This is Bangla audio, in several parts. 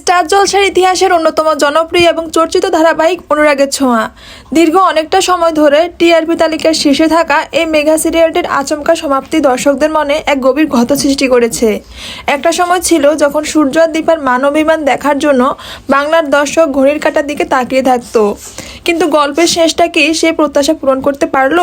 স্টার জলসার ইতিহাসের অন্যতম জনপ্রিয় এবং চর্চিত ধারাবাহিক অনুরাগের ছোঁয়া। দীর্ঘ অনেকটা সময় ধরে টিআরপি তালিকার শীর্ষে থাকা এই মেগা সিরিয়ালটির আচমকা সমাপ্তি দর্শকদের মনে এক গভীর ক্ষত সৃষ্টি করেছে। একটা সময় ছিল যখন সূর্য আর দীপার মানবিমান দেখার জন্য বাংলার দর্শক ঘড়ির কাটার দিকে তাকিয়ে থাকতো। কিন্তু গল্পের শেষটা কি সে প্রত্যাশা পূরণ করতে পারল?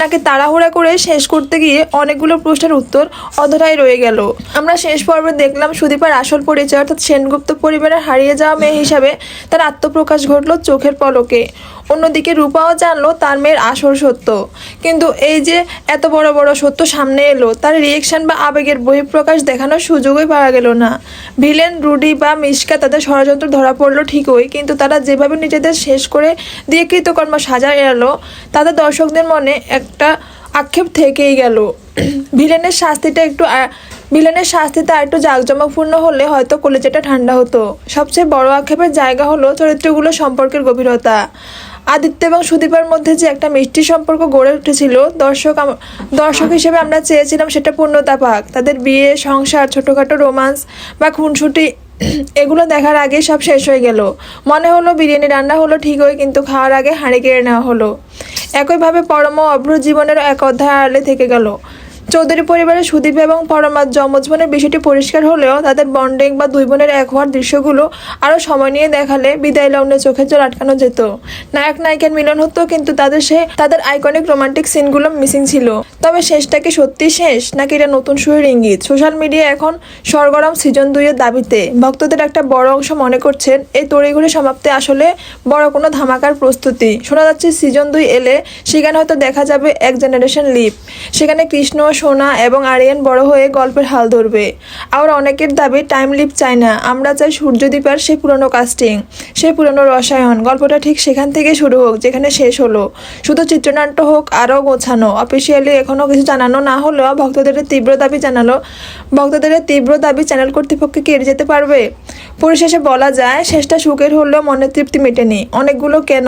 নাকি তাড়াহুড়া করে শেষ করতে গিয়ে অনেকগুলো প্রশ্নের উত্তর অধরাই রয়ে গেল? আমরা শেষ পর্বে দেখলাম সুদীপার আসল পরিচয়, অর্থাৎ সেনগুপ্ত পরিবারের হারিয়ে যাওয়া মেয়ে হিসাবে তার আত্মপ্রকাশ ঘটলো চোখের পলকে। অন্যদিকে রূপাও জানলো তার মেয়ের আসল সত্য। কিন্তু এই যে এত বড় বড় সত্য সামনে এলো, তার রিয়েকশন বা আবেগের বহিঃপ্রকাশ দেখানোর সুযোগই পাওয়া গেল না। ভিলেন, রুডি বা মিশকা তাদের ষড়যন্ত্র ধরা পড়ল ঠিকই, কিন্তু তারা যেভাবে নিজেদের শেষ করে দিয়ে কৃতকর্ম সাজা এড়ালো তাদের দর্শকদের মনে একটা আক্ষেপ থেকেই গেল। ভিলেনের শাস্তিটা একটু ভিলেনের শাস্তিটা একটু জাঁকজমকপূর্ণ হলে হয়তো কলেজেটা ঠান্ডা হতো। সবচেয়ে বড় আক্ষেপের জায়গা হলো চরিত্রগুলো সম্পর্কের গভীরতা। আদিত্য এবং সুদীপার মধ্যে যে একটা মিষ্টি সম্পর্ক গড়ে উঠেছিল, দর্শক দর্শক হিসেবে আমরা চেয়েছিলাম সেটা পূর্ণতা পাক তাদের বিয়ে, সংসার, ছোটোখাটো রোমান্স বা খুনসুটি, এগুলো দেখার আগে সব শেষ হয়ে গেল। মনে হলো বিরিয়ানি রান্না হলো ঠিক ঠিকই, কিন্তু খাওয়ার আগে হাঁড়ি কেড়ে নেওয়া হলো। একইভাবে পরম অভ্র জীবনের এক অধ্যায় আড়ালে থেকে গেল। চৌধুরী পরিবারের সুদীপ এবং পরমার যমজ বোনের বিষয়টি পরিষ্কার হলেও তাদের বন্ডিং বা দুই বোনের এক হওয়ার দৃশ্যগুলো আরও সময় নিয়ে দেখালে বিদায় লগ্নে চোখের জল আটকানো যেত। নায়ক নায়িকার মিলন হতো, কিন্তু তাদের সে, তাদের আইকনিক রোমান্টিক সিনগুলো মিসিং ছিল। তবে শেষটা কি সত্যি শেষ, নাকি এটা নতুন শুরুর ইঙ্গিত? সোশ্যাল মিডিয়া এখন সরগরম সিজন দুইয়ের দাবিতে। ভক্তদের একটা বড় অংশ মনে করছেন, এই তড়িঘড়ি সমাপ্তি আসলে বড় কোনো ধামাকার প্রস্তুতি। শোনা যাচ্ছে সিজন দুই এলে সেখানে হয়তো দেখা যাবে এক জেনারেশন লিপ সেখানে কৃষ্ণ সোনা এবং আরিয়ান বড় হয়ে গল্পের হাল ধরবে। আবার অনেকের দাবি, টাইম লিপ চাই না। আমরা চাই সূর্যদীপার সেই পুরনো কাস্টিং সেই পুরনো রসায়ন। গল্পটা ঠিক সেখান থেকে শুরু হোক, যেখানে শেষ হলো। শুধু চিত্রনাট্য হোক, আরও গোছানো। অফিসিয়ালি এখনও কিছু জানানো না হলেও ভক্তদের তীব্র দাবি জানালো। ভক্তদের তীব্র দাবি চ্যানেল কর্তৃপক্ষকে কি এড়িয়ে যেতে পারবে? পরিশেষে বলা যায়, শেষটা সুখের হলেও মনের তৃপ্তি মেটেনি। অনেকগুলো কেন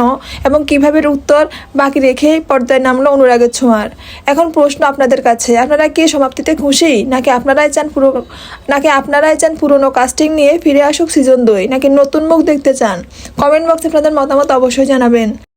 এবং কীভাবে উত্তর বাকি রেখেই পর্দায় নামলো অনুরাগের ছোঁয়ার। এখন প্রশ্ন আপনাদের কাছে আপনারা কি সমাপ্তিতে খুশি? নাকি আপনারাই চান পুরো নাকি আপনারাই চান পুরনো কাস্টিং নিয়ে ফিরে আসুক সিজন দুই? নাকি নতুন মুখ দেখতে চান? কমেন্ট বক্সে আপনাদের মতামত অবশ্যই জানাবেন।